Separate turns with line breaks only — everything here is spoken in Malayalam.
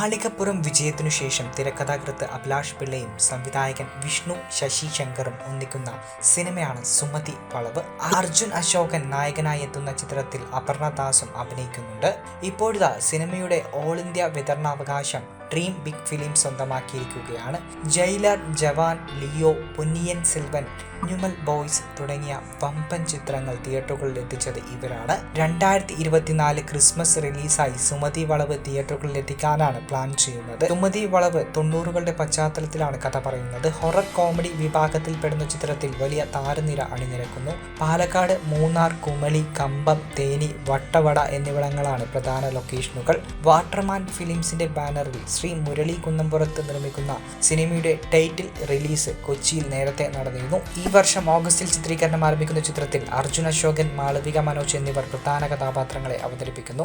മലപ്പുറം വിജയത്തിനു ശേഷം തിരക്കഥാകൃത്ത് അഭിലാഷ് പിള്ളയും സംവിധായകൻ വിഷ്ണു ശശി ശങ്കറും ഒന്നിക്കുന്ന സിനിമയാണ് സുമതി വളവ്. അർജുൻ അശോകൻ നായകനായി എത്തുന്ന ചിത്രത്തിൽ അപർണ ദാസും അഭിനയിക്കുന്നുണ്ട്. ഇപ്പോഴിതാ സിനിമയുടെ ഓൾ ഇന്ത്യ വിതരണാവകാശം ഡ്രീം ബിഗ് ഫിലിം സ്വന്തമാക്കിയിരിക്കുകയാണ്. ജയിലർ ജവാൻ ലിയോ പൊന്നിയൻ സിൽവൻ ന്യൂമൽ ബോയ്സ് തുടങ്ങിയ വമ്പൻ ചിത്രങ്ങൾ തിയേറ്ററുകളിൽ എത്തിച്ചത് ഇവരാണ്. രണ്ടായിരത്തി ഇരുപത്തിനാല് ക്രിസ്മസ് റിലീസായി സുമതി വളവ് തിയേറ്ററുകളിൽ എത്തിക്കാനാണ് പ്ലാൻ ചെയ്യുന്നത്. സുമതി വളവ് തൊണ്ണൂറുകളുടെ പശ്ചാത്തലത്തിലാണ് കഥ പറയുന്നത്. ഹൊറർ കോമഡി വിഭാഗത്തിൽ പെടുന്ന ചിത്രത്തിൽ വലിയ താരനിര അണിനിരക്കുന്നു. പാലക്കാട് മൂന്നാർ കുമളി കമ്പം തേനി വട്ടവട എന്നിവിടങ്ങളാണ് പ്രധാന ലൊക്കേഷനുകൾ. വാട്ടർമാൻ ഫിലിംസിന്റെ ബാനറിൽ ശ്രീ മുരളി കുന്നംപുറത്ത് നിർമ്മിക്കുന്ന സിനിമയുടെ ടൈറ്റിൽ റിലീസ് കൊച്ചിയിൽ നേരത്തെ നടന്നിരുന്നു. ഈ വർഷം ഓഗസ്റ്റിൽ ചിത്രീകരണം ആരംഭിക്കുന്ന ചിത്രത്തിൽ അർജുൻ അശോകൻ മാളവിക മനോജ് എന്നിവർ പ്രധാന കഥാപാത്രങ്ങളെ അവതരിപ്പിക്കുന്നു.